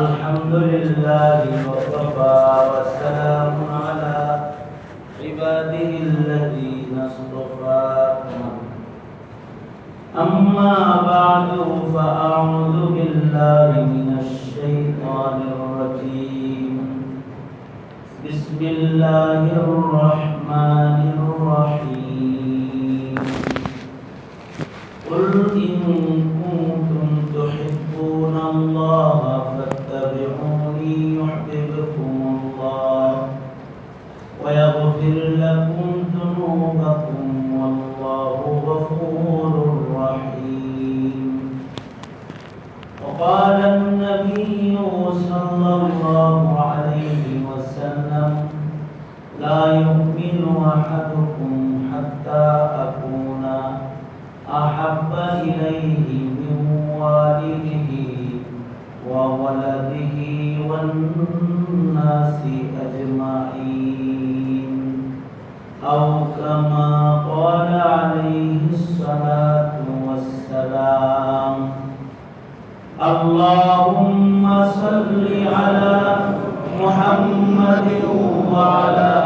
الحمد لله وكفى والسلام على عباده الذين اصطفى. أما بعد فأعوذ بالله من الشيطان الرجيم. بسم الله الرحمن يؤمن أحدكم حتى أكون أحب إليه من والده وولده والناس أجمعين. أو كما قال عليه الصلاة والسلام اللهم صل على محمد وعلى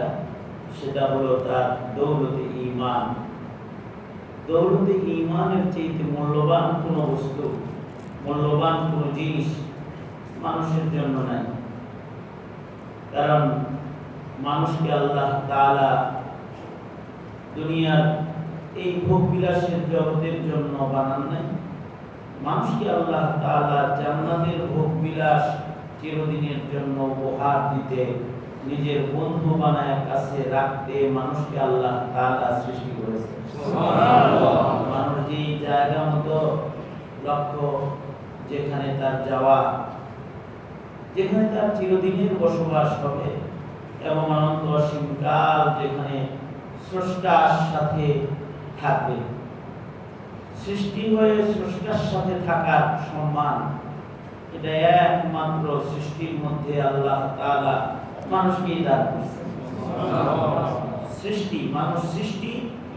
যেটা সেটা হলো তার দৌলতে ইমান দৌলতে ইমানের চেয়ে মূল্যবান কোনো বস্তু, মূল্যবান কোনো জিনিস মানুষের জন্য নাই। কারণ মানুষকে আল্লাহ তাআলা দুনিয়ার এই ভোগ বিলাসের জগতের জন্য বানান নাই। মানুষকে আল্লাহ তাআলা জান্নাতের ভোগ বিলাস চিরদিনের জন্য উপহার দিতে নিজের বন্ধু বানায় কাছে রাখতে মানুষকে আল্লাহ তাআলা সৃষ্টি করেছে মানুষ যেই জায়গা মতো লক্ষ্য যেখানে তার যাওয়া যেখানে তার চিরদিনের বসবাস হবে এবং অনন্ত অসীম কাল যেখানে স্রষ্টার সাথে থাকবে। সৃষ্টি হয়ে স্রষ্টার সাথে থাকার সম্মান এটা একমাত্র সৃষ্টির মধ্যে আল্লাহ তাআলা মানুষকেই দান সৃষ্টি, মানুষ সৃষ্টি,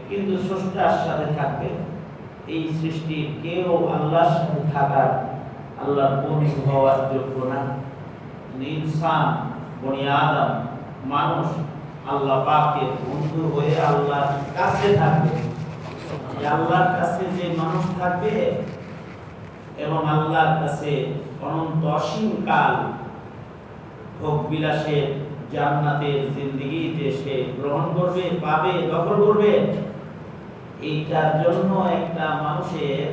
কিন্তু স্রষ্টার সাথে থাকবে। এই সৃষ্টি কেউ আল্লাহর সাথে থাকার, আল্লাহর বনি হওয়ার যোগ্য না। ইনসান, বনি আদম, মানুষ আল্লাহ পাকের বন্ধু হয়ে আল্লাহর কাছে থাকবে। আল্লাহর কাছে যে মানুষ থাকবে এবং আল্লাহর কাছে অনন্ত অসীম কাল ভোগ বিলাসের জান্নাতের জিন্দগি যে সে গ্রহণ করবে পাবে দখল করবে এইটার জন্য একটা মানুষের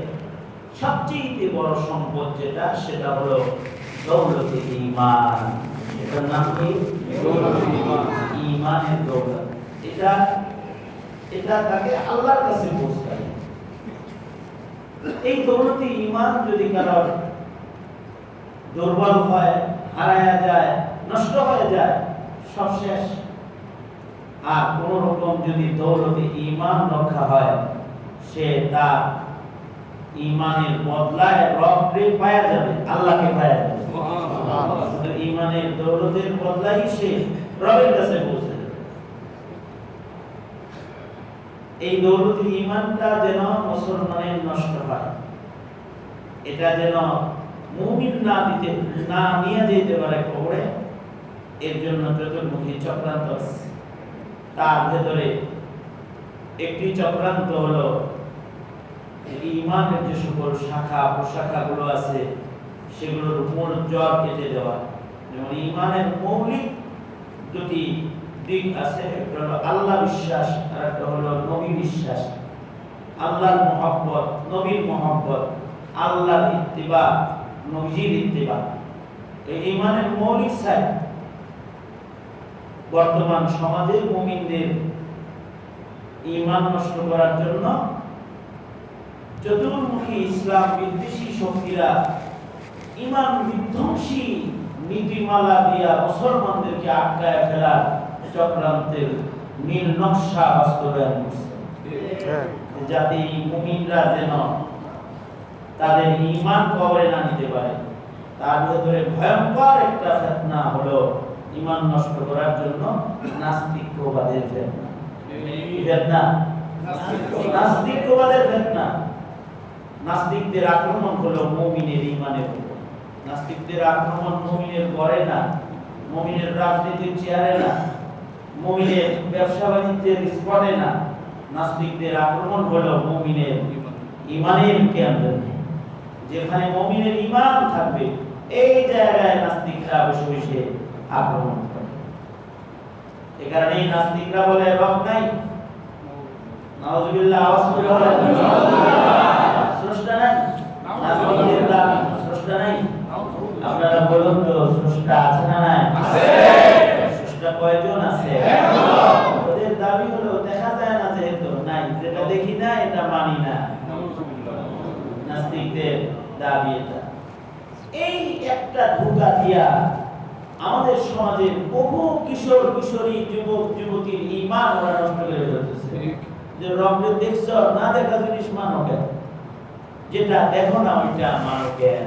সবচেয়ে বড় সম্পদ যেটা সেটা হলো দৌলতে ইমান এটার নাম কি? ইমানের দৌলত। এটা এটা তাকে আল্লাহর কাছে পৌঁছায়। এই দৌলতে ইমান যদি কারোর দুর্বল হয় হারায়া যায় নষ্ট হয়ে যায় সব শেষ। আর কোন রকম যদি দৌলতে ইমান রক্ষা হয় সে তার ইমানের বদলায় রবকে পাওয়া যাবে আল্লাহকে পাওয়া যাবে। ইমানের দৌলতের বদলাই সে রবের কাছে পৌঁছে যাবে। এই দৌলতি ইমানটা যেন মুসলমানের নষ্ট হয় এটা যেন মুমিন না দিতে না নিয়ে যেতে পারে কবরে এর জন্য চতুর্মুখী চক্রান্ত তার ভেতরে একটি চক্রান্ত হলো ইমানের যে সকল শাখা প্রশাখাগুলো আছে, সেগুলোর মূল জ্বর কেটে দেওয়া। যেমন ইমানের মৌলিক দুটি দিক আছে, একটা হলো আল্লাহ বিশ্বাস, আর একটা হলো নবী বিশ্বাস। আল্লাহর মহব্বত, নবীর মহব্বত, আল্লাহর ইত্তিবা, নবীজির ইত্তিবা। এই ইমানের মৌলিক সাইড বর্তমান সমাজে মুমিনদের ইমান নষ্ট করার জন্য চতুর্মুখী ইসলাম বিদ্বেষী শক্তিরা ইমান বিধ্বংসী নীতিমালা দিয়া মুসলমানদেরকে আটকায় ফেলার চক্রান্তের নীল নকশা বাস্তবায়ন করছে। হ্যাঁ। যাতে এই মুমিনরা যেন তাদের ইমান কবরে না নিতে পারে। তার ভেতরে ভয়ঙ্কর একটা ফেতনা হলো ইমান নষ্ট করার জন্য নাস্তিকবাদের ফেতনা। ফেতনা? নাস্তিকবাদের ফেতনা। নাস্তিকদের আক্রমণ হলো মুমিনের ইমানের উপর। নাস্তিকদের আক্রমণ মুমিনের করে না মুমিনের রাজনীতির চেয়ারে না মুমিনের ব্যবসা বাণিজ্যের স্পটে না। নাস্তিকদের আক্রমণ হলো মুমিনের ইমানের কেন্দ্রে। যেখানে মুমিনের ইমান থাকবে এই জায়গায় নাস্তিকরা বসে বসে আক্রমণ করে। এ কারণে নাস্তিকরা বলে রব নাই। নাউজুবিল্লাহ আওয়াজ করে বলেন স্রষ্টা নাই। নাস্তিকদের স্রষ্টা নাই। আপনারা বলুন তো স্রষ্টা আছে না নাই? স্রষ্টা কয়জন আছে? ওদের দাবি হলো দেখা যায় না যেহেতু নাই। যেটা দেখি না এটা মানি না। নাস্তিকদের দাবি এটা। এই একটা ধোকা দিয়া আমাদের সমাজের বহু কিশোর কিশোরী যুবক যুবতীর ইমান ওরা নষ্ট করে ফেলতেছে। যে রবকে দেখছ না দেখা জিনিস মানো কেন যেটা দেখো না ওইটা মানো কেন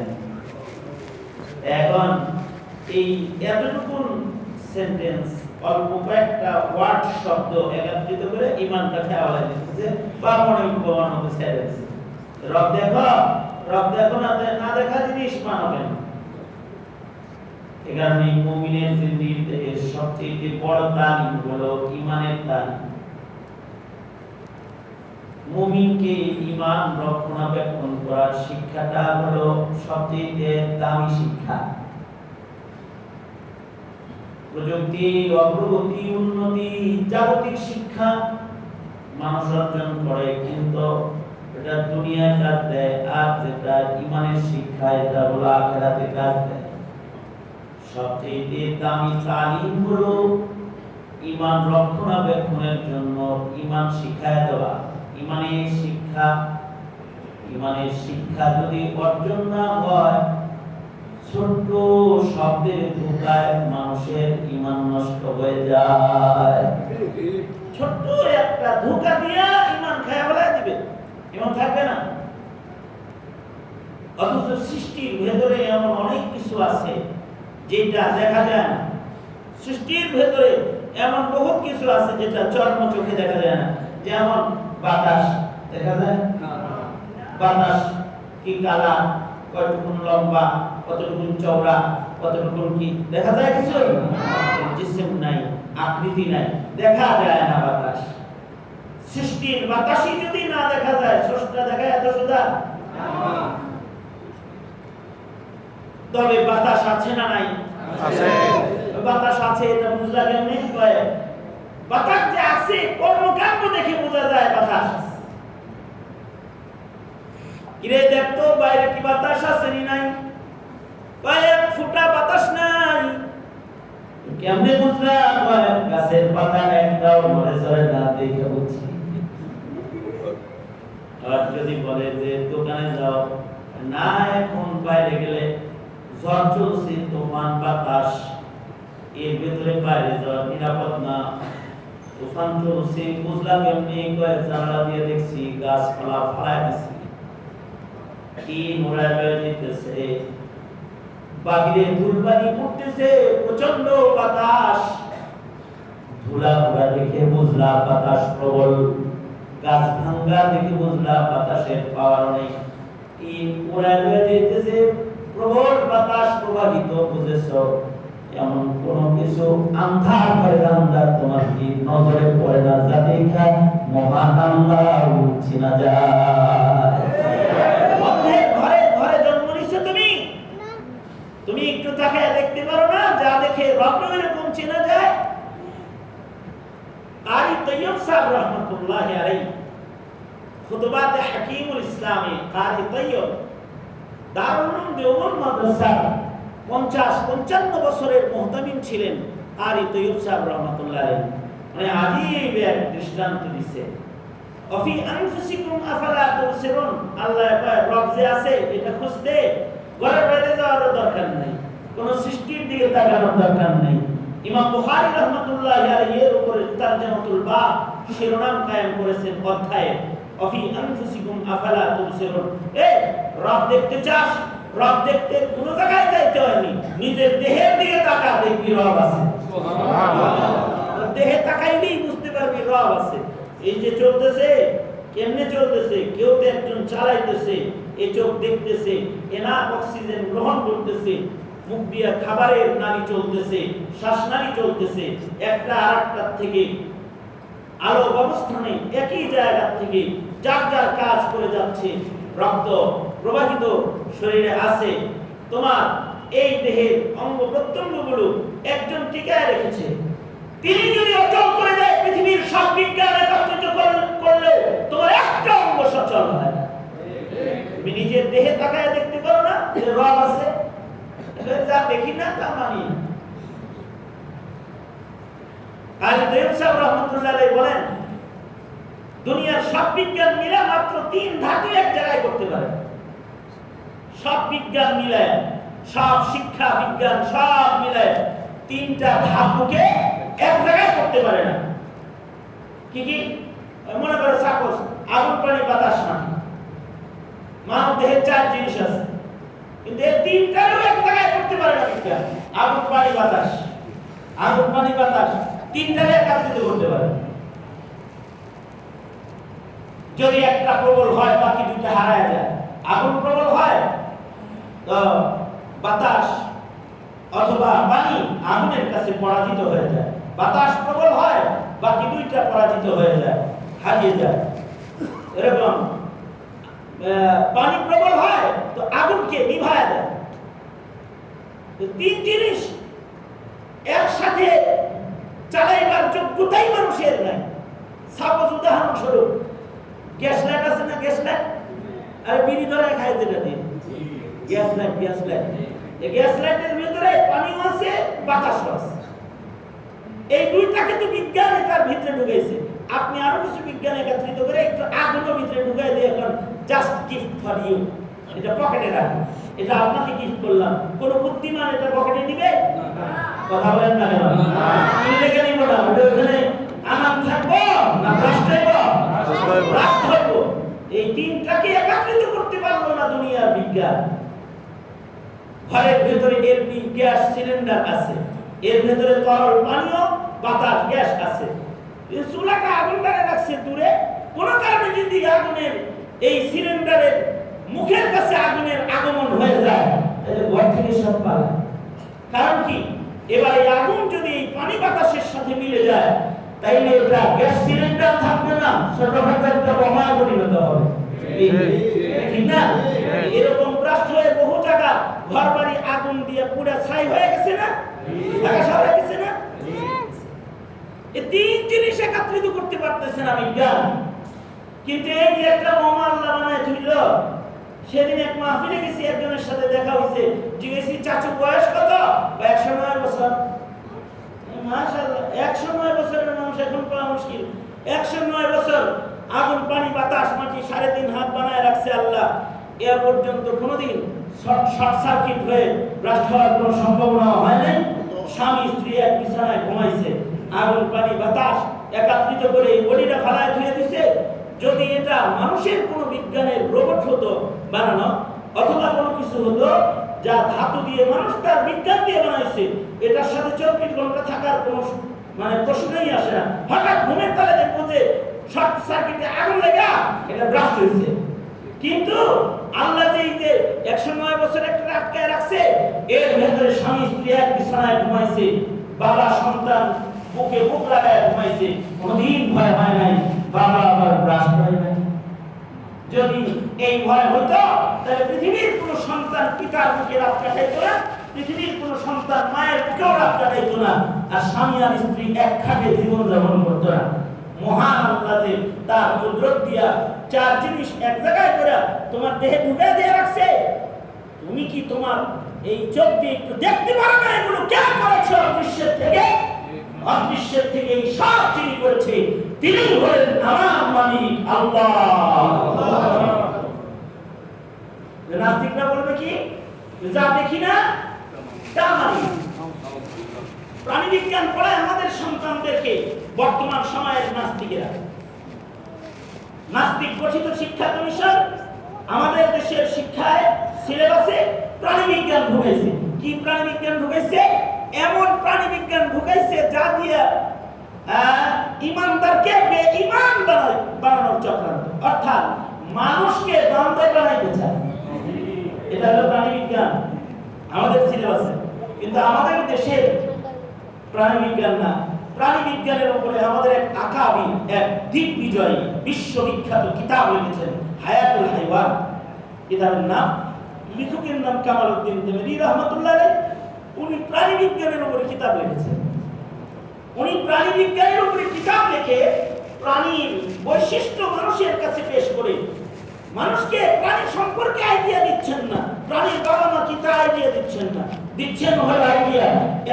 এখন এই এতটুকুন সেন্টেন্স অল্প কয়েকটা ওয়ার্ড শব্দ একত্রিত করে ইমানটা খেয়াল দিতেছে বা মনে উপমান হতে ছেড়ে দিচ্ছে রব দেখো রব দেখো না না দেখা জিনিস মানো কেন এ কারণে মুমিনের জিন্দিগিতে সবচেয়ে বড় হলো ইমানের মুমিনকে ইমান রক্ষণাবেক্ষণ করার শিক্ষাটা হলো সবচেয়ে দামি শিক্ষা। প্রযুক্তি, অগ্রগতি, উন্নতি, জাগতিক শিক্ষা মানুষ অর্জন করে, কিন্তু এটা দুনিয়ায় কাজ দেয়, আর যেটা ইমানের শিক্ষা, এটা হলো আখেরাতে কাজ দেয়। সবচেয়ে দামি তালিম হলো ইমান রক্ষণাবেক্ষণের জন্য ইমান শিখায় দেওয়া। ইমানের শিক্ষা ইমানের শিক্ষা যদি অর্জন না হয়, ছোট্ট শব্দের ধোকায় মানুষের ইমান নষ্ট হয়ে যায়। ছোট্ট একটা ধোকা দিয়া ইমান খায়া বলা দিবে। ইমান থাকবে না। অথচ সৃষ্টির ভেতরে এমন অনেক কিছু আছে। যেটা দেখা যায় না। সৃষ্টির ভেতরে এমন বহুত কিছু আছে যেটা চর্ম চোখে দেখা যায় না। যেমন বাতাস দেখা যায়? বাতাস কি কালা কতটুকুন লম্বা কতটুকুন চওড়া কতটুকুন কি? দেখা যায় কিছু জিসিম নাই আকৃতি নাই দেখা যায় না বাতাস। সৃষ্টির বাতাসই যদি না দেখা যায় স্রষ্টা দেখা এত সোজা? তবে বাতাস আছে না নাই? আছে। বাতাস আছে এটা বুঝলা কেমনি? কয় বাতাস যে আছে কর্মকাণ্ড দেখে বোঝা যায় বাতাস। কিরে দেখতো বাইরে কি বাতাস আছে নি নাই? এক ফুটা বাতাস নাই। কেমনে বুঝলা? গাছের পাতা একটাও মরে না দেখে বুঝছি। আর যদি বলে যে দোকানে যাও না এখন বাইরে গেলে ঝড় তুফান বাতাস। এর ভেতরে বাইরে যাওয়া নিরাপদ না। তুফান চলছে বুঝলা কেমনি কয় জানলা দিয়ে দেখছি গাছপালা ফালাই দিছি। মোড়া প্রচণ্ড বাতাস। ধুলা দেখে বুঝলা বাতাস প্রবল। গাছ ভাঙ্গা দেখে বুঝলা বাতাসের পাওয়ার নেই। টিন উড়ায় হয়ে যেতেছে? প্রবল বাতাস প্রবাহিত বুঝেছ? এমন কোন কিছু আন্ধার করে আন্ধার তোমার কি নজরে পড়ে না? যা দেখা মহান আল্লাহ একটু দেখতে পারো না, যা দেখে রব এরকম চেনা রহমতুল্লাহ আলাইহি, খুতবাতে হাকিমুল ইসলামে, কারি তৈয়ব। দারুল উলুম দেওবন্দ মাদ্রাসা। পঞ্চাশ, পঞ্চান্ন বছরের মোহতামিম ছিলেন কারি তৈয়ব সাহেব রহমতুল্লাহ মানে আজীব এক দৃষ্টান্ত দিচ্ছে অফি আনফুসিকুম আফালা তুবসিরুন? আল্লাহ রব যে আছে, এটা খুঁজতে ঘরের বাইরে যাওয়ার দরকার নেই। কোন সৃষ্টির দিকে তাকানোর দরকার নেই। ইমাম বুখারী রাহমাতুল্লাহ আলাইহি এর উপরে তারজামাতুল বাব শিরোনাম কায়েম করেছেন অধ্যায়ে। অফি আনফুসিকুম আফালা তুবসিরুন। এ রব দেখতে চাস? রব দেখতে কোন জায়গায় যাইতে হয়নি। নিজের দেহের দিকে তাকা দেখবি রব আছে। দেহে তাকাইলেই বুঝতে পারবি রব আছে। এই যে চলতেছে কেমনে চলতেছে? কেউ তো একজন চালাইতেছে এই চোখ দেখতেছে এনা অক্সিজেন গ্রহণ করতেছে মুখ দিয়ে খাবারের নালী চলতেছে শ্বাসনালী চলতেছে একটা আরেকটার থেকে আলো অবস্থানে একই জায়গা থেকে যার যার কাজ করে যাচ্ছে, রক্ত প্রবাহিত শরীরে আছে। তোমার এই দেহের অঙ্গ প্রত্যঙ্গগুলো একজন টিকায় রেখেছে। তিনি যদি অচল করে দেয়, পৃথিবীর সব বিজ্ঞান একত্রিত কর- করলেও তোমার একটা অঙ্গ সচল হয় না। তুমি নিজের দেহে তাকায় দেখতে পারো না রব আছে। যা দেখি না, তা মানি দুনিয়ার সব বিজ্ঞান মিলে মাত্র তিন ধাতু করতে পারে। সব বিজ্ঞান মিলে সব শিক্ষা বিজ্ঞান সব মিলে এক জায়গায় কি কি? মনে করো সাপোজ আগুন বাতাস, মাটি। মানব দেহের চার জিনিস আছে। কিন্তু এই এক জায়গায় করতে পারে না বিজ্ঞান। আগুন, পানি, বাতাস। আগুন, পানি, বাতাস। তিনটারে একত্রিত করতে পারে। যদি একটা প্রবল হয়, বাকি দুইটা হারায় যায়। আগুন প্রবল হয় বাতাস অথবা পানি আগুনের কাছে পরাজিত হয়ে যায়। বাতাস প্রবল হয়, বাকি দুইটা পরাজিত হয়ে যায়, হারিয়ে যায়। এরকম পানি প্রবল হয়, তো আগুনকে নিভায় দেয়। তিন জিনিস একসাথে যোগ্যতাই মানুষের নাই। সাপোজ উদাহরণস্বরূপ, গ্যাস লাইট আছে না গ্যাস লাইট? আর বিড়ি ধরে খায় যেটা দিয়ে। Gas light gas light. এই গ্যাস লাইটের ভিতরে পানিও আছে আছে। এই দুইটাকে তো বিজ্ঞান এটার ভিতরে ঢুকাইছে আপনি আরও কিছু বিজ্ঞান একত্রিত করে একটু আগুনও ভিতরে ঢুকাই দিয়ে এখন জাস্ট গিফট ফর ইউ এটা পকেটে রাখুন। এটা আপনাকে গিফট করলাম। কোন বুদ্ধিমান এটা পকেটে নিবে কথা বলেন না কেন? কিনলে কেন না ওটা ওখানে আনাম থাকব না রাষ্ট্র হইব রাষ্ট্র হইব। রাষ্ট্র হইব এই তিনটাকে একত্রিত করতে পারব না দুনিয়ার বিজ্ঞান। ঘরের ভেতরে এলপি গ্যাস সিলিন্ডার আছে। এর ভেতরে তরল পানীয় বাতাস গ্যাস আছে। এই চুলাটা আগুন ধরে রাখছে দূরে। কোন কারণে যদি আগুনের এই সিলিন্ডারের মুখের কাছে আগুনের আগমন হয়ে যায় তাহলে ঘর থেকে সব পালা। কারণ কি? এবার এই আগুন যদি এই পানি বাতাসের সাথে মিলে যায়, তাইলে এটা গ্যাস সিলিন্ডার থাকবে না ছোটখাটো একটা বোমা পরিণত হবে। ঠিক না? এরকম রাষ্ট্রের বহু জায়গা ঘর বাড়ি আগুন দিয়ে পুরা ছাই হয়ে গেছে না? ঢাকা শহরে গেছে না? এই তিন জিনিস একত্রিত করতে পারতেছে না বিজ্ঞান কিন্তু এই যে একটা বোমা আল্লাহ বানায় তুইল সেদিন এক মাহফিলে গেছি, একজনের সাথে দেখা হয়েছে। জিজ্ঞেসি, চাচু, বয়স কত? একশো নয় বছর। একশো নয় বছরের মানুষ এখন পাওয়া মুশকিল। একশো নয় বছর, আগুন, পানি, বাতাস, মাটি, সাড়ে তিন হাত বানায় রাখছে আল্লাহ। এ পর্যন্ত কোনোদিন শর্ট সার্কিট হয়ে রাষ্ট্র হওয়ার কোনো সম্ভাবনা হয় নাই। স্বামী, স্ত্রী এক বিছানায় ঘুমাইছে। আগুন, পানি, বাতাস একাত্রিত করে এই বডিটা ফালায় ধুয়ে দিছে। যদি এটা মানুষের কোনো বিজ্ঞানের রোবট হতো বানানো, অথবা কোনো কিছু হতো যা ধাতু দিয়ে মানুষ তার বিজ্ঞান দিয়ে বানাইছে, এটার সাথে চব্বিশ ঘণ্টা থাকার কোনো মানে প্রশ্নই আসে না। হঠাৎ ঘুমের তালে দেখব যে শর্ট সার্কিটে আগুন লেগা, এটা ব্রাস্ট হয়েছে কিন্তু আল্লাহ যে যে একশো নয় বছর একটা আটকায় রাখছে, এর ভেতরে স্বামী, স্ত্রী এক বিছানায় ঘুমাইছে, বাবা, সন্তান বুকে বুক লাগায় ঘুমাইছে, কোনদিন ভয় হয় নাই। বাবা আবার ব্রাশ হয় নাই যদি এই ভয় হতো, তাহলে পৃথিবীর কোন সন্তান পিতার মুখে রাত কাটাইতো না, পৃথিবীর কোন সন্তান মায়ের মুখেও রাত কাটাইতো না, আর স্বামী আর স্ত্রী এক খাটে জীবন যাপন করতো না। মহান আল্লাহ তার কুদরত দিয়া চার জিনিস এক জায়গায় করে তোমার দেহে ঢুকে দিয়ে রাখছে, তুমি কি তোমার এই চোখ দিয়ে একটু দেখতে পারো না এগুলো কেন করেছ অদৃশ্যের থেকে? অদৃশ্যের থেকে এই সব যিনি করেছে। তিনি হলেন আমার মালিক আল্লাহ। নাস্তিকরা বলবে কি? যা দেখি না, তা মানি। প্রাণী বিজ্ঞান পড়ায় আমাদের সন্তানদেরকে বর্তমান সময়ের নাস্তিকেরা। নাস্তিক গঠিত শিক্ষা কমিশন আমাদের দেশের শিক্ষায় সিলেবাসে প্রাণী বিজ্ঞান ঢুকেছে। কি প্রাণী বিজ্ঞান ঢুকেছে? এমন প্রাণী বিজ্ঞান ঢুকেছে যা দিয়ে ইমানদারকে বেঈমান বানানোর চক্রান্ত। অর্থাৎ মানুষকে বান্দর বানাইতে চায়। এটা হলো প্রাণী বিজ্ঞান আমাদের সিলেবাসে কিন্তু আমাদের দেশের প্রাণী বিজ্ঞান না। প্রাণী বিজ্ঞানের উপরে আমাদের এক আকাবি, এক দিগ্বিজয়ী বিশ্ববিখ্যাত কিতাব লিখেছেন হায়াতুল হাইওয়ান। কিতাবের নাম লেখকের নাম কামাল উদ্দিন তেমরি রহমতুল্লাহ উনি প্রাণী বিজ্ঞানের উপরে কিতাব লিখেছেন। উনি প্রাণী বিজ্ঞানের উপরে কিতাব লিখে প্রাণীর বৈশিষ্ট্য মানুষের কাছে পেশ করে। মানুষকে প্রাণী সম্পর্কে আইডিয়া দিচ্ছেন না। প্রাণীর বাবা মা কি তা আইডিয়া দিচ্ছেন না। দিচ্ছেন হলো আইডিয়া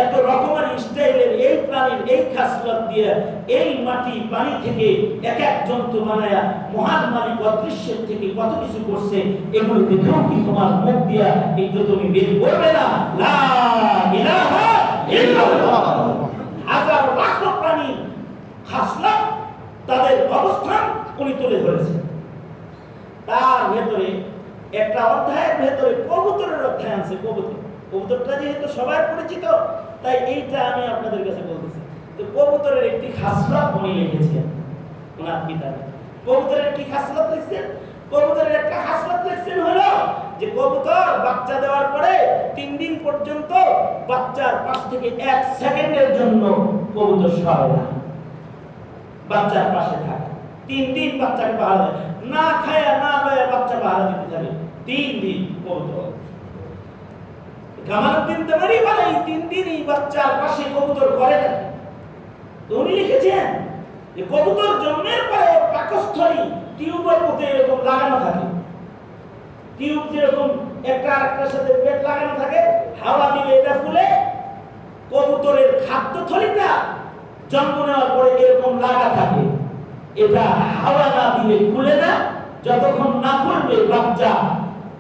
এত রকমের স্টাইলের এই প্রাণীর এই খাসলত দিয়ে এই মাটি পানি থেকে এক এক জন্তু বানায়া মহান মালিক অদৃশ্যের থেকে কত কিছু করছে, এগুলো দেখেও কি তোমার মুখ দিয়া একটু তুমি বের করবে না? লা ইলাহা ইল্লাল্লাহ। হাজার লাখ প্রাণী খাসলত তাদের অবস্থান উনি তুলে ধরেছেন। তার ভেতরে একটা অধ্যায়ের ভেতরে কবুতরের অধ্যায় আছে, কবুতর। কবুতরটা যেহেতু সবার পরিচিত, তাই এইটা আমি আপনাদের কাছে বলতেছি। তো কবুতরের একটি খাসলত উনি লিখেছেন, ওনার কিতাবে কবুতরের কি খাসলত লিখছেন? কবুতরের একটা খাসলত লিখছেন হলো যে কবুতর বাচ্চা দেওয়ার পরে তিন দিন পর্যন্ত বাচ্চার পাশ থেকে এক সেকেন্ডের জন্য কবুতর সরে না। বাচ্চার পাশে থাকে। তিন দিন বাচ্চাকে পাহারা দেয়। না খায়া, না লয়া বাচ্চা পাহারা দিতে যাবে। তিন দিন কবুতর। কামালউদ্দিন তেমারি বলে, এই তিন দিনই বাচ্চার পাশে কবুতর করে তো উনি লিখেছেন যে কবুতর জন্মের পরে পাকস্থলী টিউবের মধ্যে এরকম লাগানো থাকে। টিউব যেরকম একটা আরেকটার সাথে পেট লাগানো থাকে, হাওয়া দিলে এটা ফুলে, কবুতরের খাদ্য থলিটা জন্ম নেওয়ার পরে এরকম লাগা থাকে। এটা হাওয়া না দিলে খুলে না, যতক্ষণ না খুলবে বাচ্চা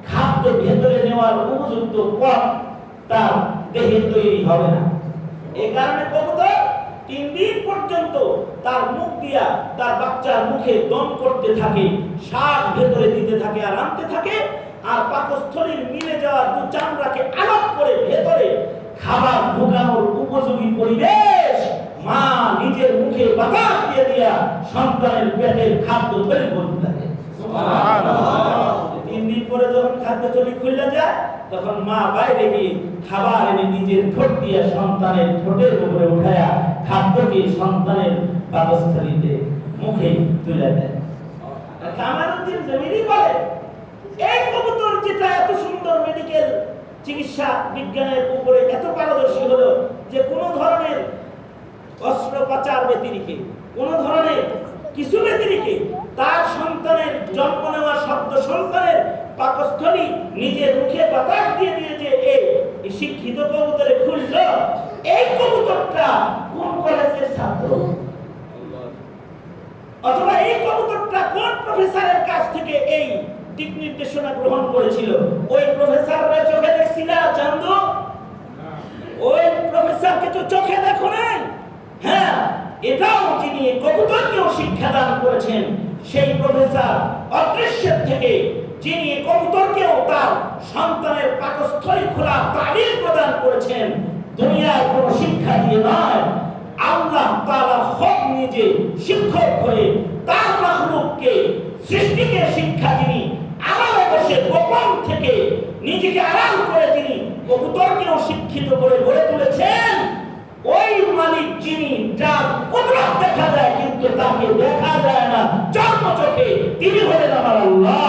খাদ্য ভেতরে নেওয়ার উপযুক্ত পথ তার দেহে তৈরি হবে না। এই কারণে কবুতর তিন দিন পর্যন্ত তার মুখ দিয়া তার বাচ্চার মুখে দম করতে থাকে শ্বাস ভেতরে দিতে থাকে আর আনতে থাকে। আর পাকস্থলীর মিলে যাওয়া দু চামড়াকে আলাপ করে ভেতরে খাবার ঢোকানোর উপযোগী পরিবেশ, মা নিজের মুখে বাতাস দিয়ে দিয়া সন্তানের পেটের খাদ্য তৈরি করতে থাকে। তিন দিন পরে যখন খাদ্য তৈরি খুলে যায়, তখন মা বাইরে গিয়ে খাবার এনে নিজের ঠোঁট দিয়ে সন্তানের ঠোঁটের উপরে উঠায়া খাদ্যকে সন্তানের পাকস্থলীতে মুখে তুলে দেয়। কামারুদ্দিন জমিরি বলে এই কবুতর যেটা এত সুন্দর মেডিকেল চিকিৎসা বিজ্ঞানের উপরে এত পারদর্শী হলো যে কোনো ধরনের অস্ত্রোপচার ব্যতিরিকে কোনো ধরনের কিছু ব্যতিরিকে তার সন্তানের জন্ম নেওয়া শব্দ সন্তানের পাকস্থলী নিজের মুখে বাতাস দিয়ে দিয়ে যে এই শিক্ষিত কবুতরে খুলল। এই কবুতরটা কোন কলেজের ছাত্র? অথবা এই কবুতরটা কোন প্রফেসরের কাছ থেকে এই দিক নির্দেশনা গ্রহণ করেছিল। ওই প্রফেসররা চোখে দেখছিল চান্দু। ওই প্রফেসরকে তো চোখে দেখো নাই। হ্যাঁ এটাও যিনি কবুতরকেও শিক্ষাদান করেছেন, সেই প্রফেসর অদৃশ্যের থেকে যিনি কবুতরকেও তার সন্তানের পাকস্থলী খোলা তালিম প্রদান করেছেন দুনিয়ার কোন শিক্ষা দিয়ে নয়। আল্লাহ তাআলা হক নিজে শিক্ষক হয়ে তার মাহলুককে সৃষ্টিকে শিক্ষা আড়ালে বসে গোপন থেকে নিজেকে আড়াল করে তিনি কবুতরকেও শিক্ষিত করে গড়ে তুলেছেন। ওই মালিক যিনি, যার কুদরত দেখা যায় কিন্তু তাকে দেখা যায় না, জন্ম চোখে তিনি হলেন আমার আল্লাহ।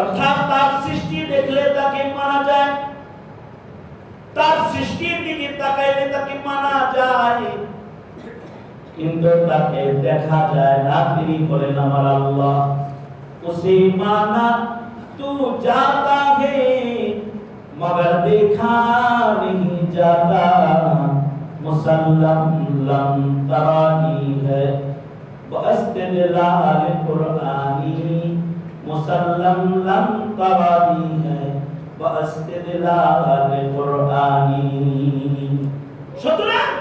অর্থাৎ তার সৃষ্টি দেখলে তাকে মানা যায়, তার সৃষ্টির দিকে তাকাইলে তাকে মানা যায়। কিন্তু তাকে দেখা যায় না তিনি বলেন আমার আল্লাহ उसे माना तू जाता है मगर देखा नहीं जाता मुसल्लम लम तरानी है बस्तदलाल कुरानी मुसल्लम लम तरानी है बस्तदलाल कुरानी সুতরাং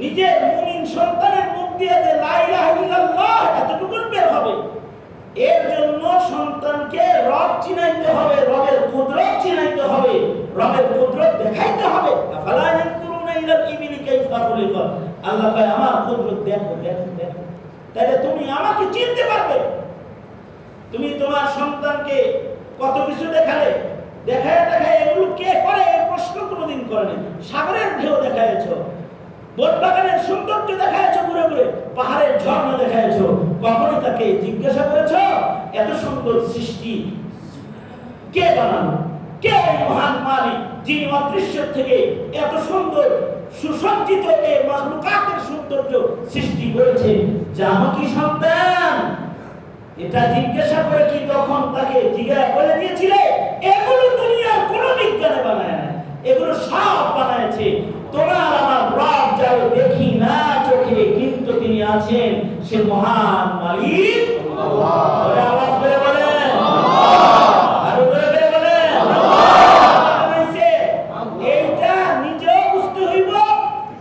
নিজের মুমিন সন্তানের মুখ দিয়ে যে লা ইলাহা ইল্লাল্লাহ এতটুকু বের হবে, এর জন্য সন্তানকে রব চিনাইতে হবে, রবের কুদরত চিনাইতে হবে, রবের কুদরত দেখাইতে হবে। আল্লাহ কয়, আমার কুদরত দেখো দেখো দেখো। তাহলে তুমি আমাকে চিনতে পারবে। তুমি তোমার সন্তানকে কত কিছু দেখালে? দেখায় দেখায় এগুলো কে করে? এই প্রশ্ন কোনোদিন করেনি। সাগরের ঢেউ দেখায়ছ বটবাগানের সৌন্দর্য দেখায়ছ ঘুরে ঘুরে, পাহাড়ের ঝর্ণা দেখায়ছ কখনই তাকে জিজ্ঞাসা করেছ, এত সুন্দর সৃষ্টি কে বানানো কে মহান মালিক যিনি অদৃশ্য থেকে এত সুন্দর, সুসজ্জিত এই মাখলুকাতের সৌন্দর্য সৃষ্টি করেছে? জানো কি সন্তান। এটা জিজ্ঞাসা করে কি তখন তাকে জিজ্ঞাসা করে দিয়েছিলে? এগুলো দুনিয়ার কোন বিজ্ঞানে বানায় না এগুলো সব বানায়ছে তোমার আমার রব যাও দেখি না চোখে কিন্তু তিনি আছেন সে মহান মালিক। ওরে আওয়াজ করে বলেন আরও করে করে বলেন বানাইছে। এইটা নিজেও বুঝতে হইব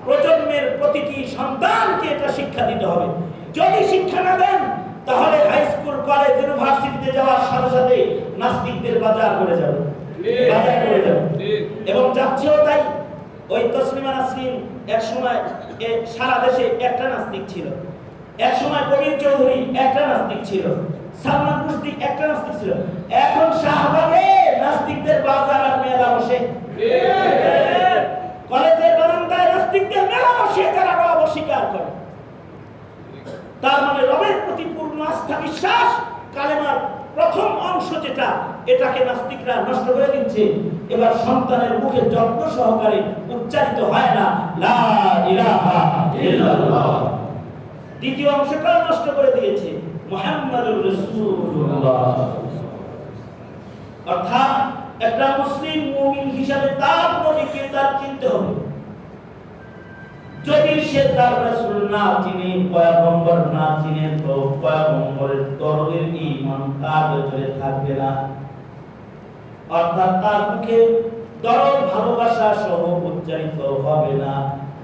প্রজন্মের প্রতিটি সন্তানকে এটা শিক্ষা দিতে হবে যদি শিক্ষা না দেন তাহলে হাই স্কুল কলেজ ইউনিভার্সিটিতে যাওয়ার সাথে সাথে নাস্তিকদের বাজার করে যাবে বাজার করে যাবে এবং যাচ্ছেও তাই ওই তসলিমা নাসরিন এক সময় সারা দেশে একটা নাস্তিক ছিল। এক সময় কবির চৌধুরী একটা নাস্তিক ছিল। সালমান রুশদি একটা নাস্তিক ছিল। এখন শাহবাগে নাস্তিকদের বাজার আর মেলা বসে। কলেজের বারান্দায় নাস্তিকদের মেলা বসে তারা রব অস্বীকার করে। তার মানে রবের প্রতি পূর্ণ আস্থা বিশ্বাস, কালেমার প্রথম অংশ যেটা, এটাকে নাস্তিকরা নষ্ট করে দিচ্ছে। এবার সন্তানের মুখে যত্ন সহকারে উচ্চারিত হয় না, লা ইলাহা ইল্লাল্লাহ। দ্বিতীয় অংশটাও নষ্ট করে দিয়েছে, মুহাম্মাদুর রাসূলুল্লাহ। অর্থাৎ একটা মুসলিম মুমিন হিসাবে তার নবীকে তার চিনতে হবে। যদি সে তার রাসূল না চিনে, পয়গম্বর না চিনে, তো পয়গম্বরের দরদের ঈমান তার ভেতরে থাকবে না। অর্থাৎ তার মুখে দরদ, ভালোবাসা সহ উচ্চারিত হবে না।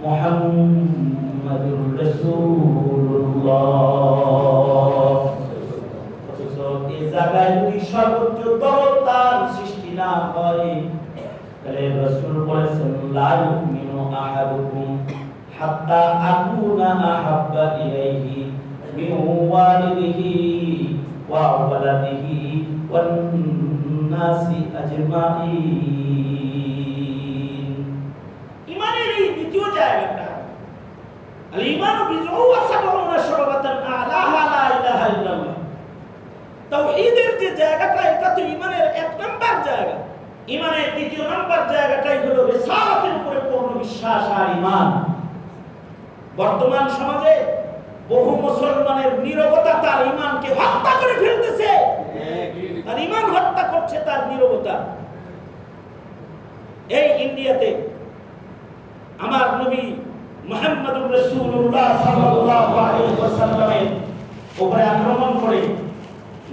মুহাম্মাদুর রাসূলুল্লাহ। এই জায়গায় যদি সর্বোচ্চ দরদ তার সৃষ্টি না হয়, তাহলে রাসূল বলেছেন, লা ইউমিনু আহাদুকুম। আহাব্বা ইলাইহি মিন ওয়ালিদিহি ওয়া ওয়ালাদিহি ওয়ান নাসি আজমাইন ইমানের এই দ্বিতীয় জায়গাটা, আল ইমানু বিজুওয়া সাবাউনা শাবাতান আলাহা লা ইলাহা ইল্লাল্লাহ। তাওহীদের যে জায়গাটা, এটা তো ইমানের এক নাম্বার জায়গা। ইমানের দ্বিতীয় নাম্বার জায়গাটাই হলো রিসালাতের উপরে পূর্ণ বিশ্বাস আর ইমান। বর্তমান সমাজে বহু মুসলমানের নীরবতা তার ইমানকে হত্যা করে ফেলতেছে। তার ইমান হত্যা করছে তার নীরবতা। এই ইন্ডিয়াতে আমার নবী মুহাম্মদুর রাসূলুল্লাহ সাল্লাল্লাহু আলাইহি ওয়াসাল্লামের উপরে আক্রমণ করে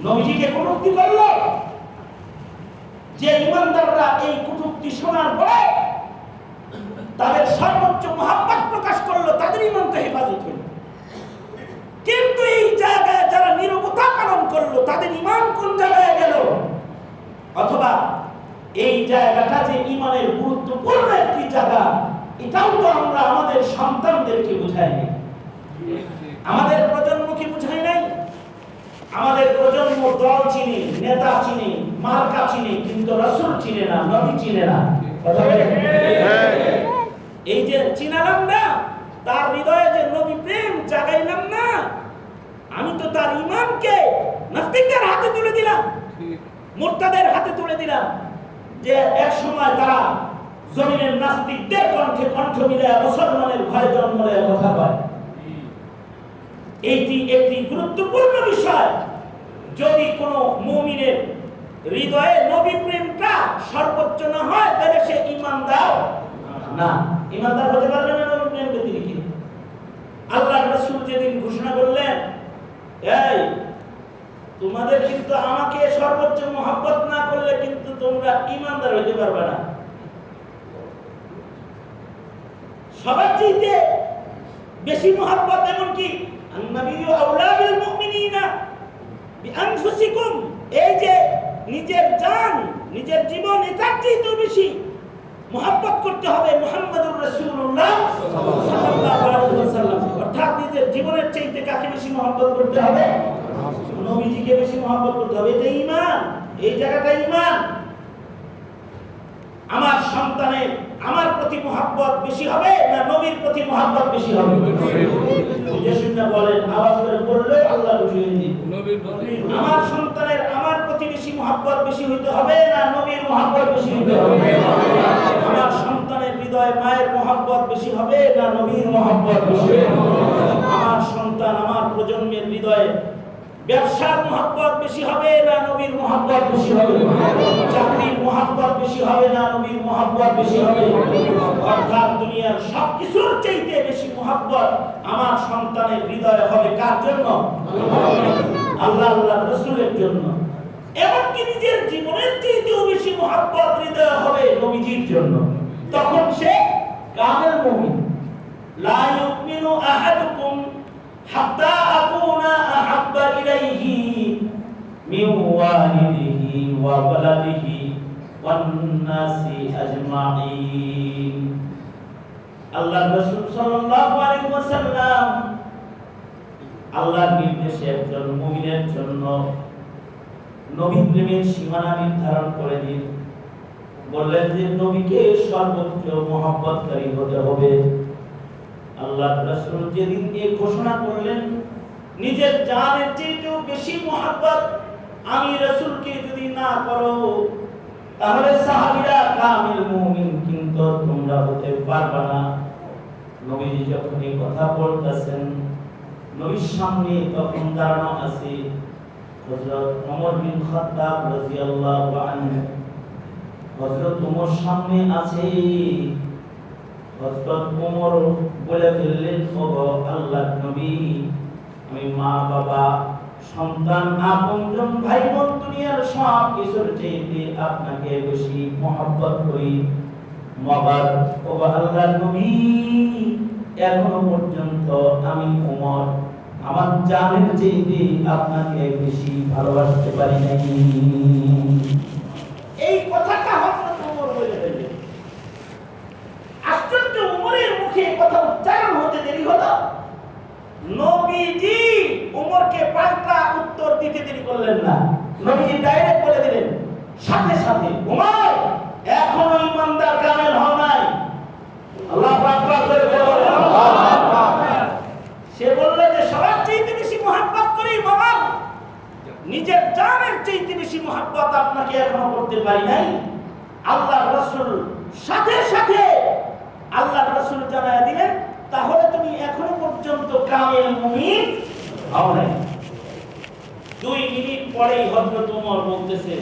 নবীজিকে কটূক্তি করল। যে ইমানদাররা এই কটূক্তি শোনার পরে তাদের সর্বোচ্চ মহাব্বত প্রকাশ করল, তাদের ইমানকে হেফাজত হইল কিন্তু এই জায়গায় যারা নিরবতা পালন করল, তাদের ইমান কোন জায়গায় গেল? অথবা এই জায়গাটা যে ইমানের গুরুত্বপূর্ণ একটি জায়গা, এটাও তো আমরা আমাদের সন্তানদেরকে বুঝাই বুঝাইনি আমাদের প্রজন্মকে বুঝাই নাই? আমাদের প্রজন্ম দল চিনি, নেতা চিনি, মার্কা চিনি, কিন্তু রসুল চিনে না, নবী চিনে না। কথা? এই যে চিনালাম না, তার হৃদয়ে যে নবী প্রেম জাগাইলাম না, আমি তো তার ইমানকে নাস্তিকদের হাতে তুলে দিলাম, মোর্তাদের হাতে তুলে দিলাম যে এক সময় তারা জমিনের নাস্তিকদের কণ্ঠে কণ্ঠ মিলে মুসলমানের ঘরে জন্ম নেয় কথা কয় এইটি একটি গুরুত্বপূর্ণ বিষয়। যদি কোনো মুমিনের হৃদয়ে নবী প্রেমটা সর্বোচ্চ না হয়, তাহলে সে ইমানদার। না, ইমানদার হতে পারবে না নবী প্রেম ব্যতিরিক্ত আল্লাহ রাসূল যেদিন ঘোষণা করলেন, এই, তোমাদের কিন্তু আমাকে সর্বোচ্চ মহব্বত না করলে কিন্তু তোমরা ইমানদার হইতে পারবে না। সবার চাইতে বেশি মহব্বত এমন কি? আন্নাবিয়্যু আউলা বিল মুমিনিনা বিআনফুসিকুম। এই যে নিজের জান, নিজের জীবন এটার চাইতেও বেশি মহব্বত করতে হবে মোহাম্মদুর আলাইহি ওয়াসাল্লাম। অর্থাৎ নিজের জীবনের চাইতে কাকে বেশি মহব্বত করতে হবে? নবীজিকে বেশি মহব্বত করতে হবে। এটা ইমান এই জায়গাটা ঈমান। আমার সন্তানের আমার প্রতি মহাব্বত বেশি হবে না নবীর প্রতি মহাব্বত বেশি হবে? যে শুনে বলেন আওয়াজ করে বললে আল্লাহ বুঝিয়ে দিন আমার সন্তানের আমার প্রতি বেশি মহাব্বত বেশি হইতে হবে না নবীর মহাব্বত বেশি হইতে হবে? আমার সন্তানের হৃদয়ে মায়ের মহাব্বত বেশি হবে না নবীর মহাব্বত বেশি হবে? আমার সন্তান আমার প্রজন্মের হৃদয়ে ব্যবসার মহাব্বত বেশি হবে না নবীর মহাব্বত বেশি হবে? চাকরির মহাব্বত বেশি হবে না নবীর মহাব্বত বেশি হবে? অর্থাৎ দুনিয়ার সব কিছুর চাইতে বেশি মহাব্বত আমার সন্তানের হৃদয়ে হবে কার জন্য? আল্লাহ আল্লাহ, রসুলের জন্য। এমনকি নিজের জীবনের চাইতেও বেশি মহাব্বত হৃদয় হবে নবীজির জন্য। তখন সে কামেল মুমিন। লা ইউমিনু আহাদুকুম আল্লাহ রাসূল সাল্লাল্লাহু আলাইহি জন্য নবী সীমানা নির্ধারণ করে দিন। বললেন যে, নবীকে সর্বোচ্চ মহব্বতকারী হতে হবে। আল্লাহ রাসূল যেদিন এই ঘোষণা করলেন, নিজের জানের চেয়েও বেশি মহব্বত আমি রাসূলকে যদি না করো, তাহলে সাহাবীরা কামিল মুমিন, কিন্তু তোমরা হতে পারবে না। নবীজি যখন এই কথা বলতেছেন, নবীর সামনে তখন দাঁড়ানো আছে হযরত ওমর বিন খাত্তাব রাদিয়াল্লাহু আনহু। হযরত ওমর সামনে আছে হযরত নবী, আমি মা, বাবা, সন্তান ভাই বোন দুনিয়ার সব কিছুর চাইতে বেশি মহব্বত করি। নবী, এখনও পর্যন্ত আমি ওমর, আমার জানের চাইতে আপনাকে বেশি ভালোবাসতে পারি নাই এই কথাটা হযরত ওমর বলে দিলেন আশ্চর্য উমরের মুখে এই কথা উচ্চারণ হতে দেরি হলো, নবীজি উমরকে পাল্টা উত্তর দিতে দেরি করলেন না। নবীজি ডাইরেক্ট বলে দিলেন, সাথে সাথে, উমর, এখনও ইমানদার কামেল হও নাই। আল্লাহ সে বললে যে, সবার চাইতে বেশি মহাব্বত করি বাবা। নিজের জানের চাইতে বেশি মহাব্বত আপনাকে এখনও করতে পারি নাই। আল্লাহ রসুল সাথে সাথে আল্লাহ রসুল জানায় দিলেন তাহলে তুমি এখনও পর্যন্ত কামেল মুমিন হও নাই। দুই মিনিট পরেই হযরত ওমর বলতেছে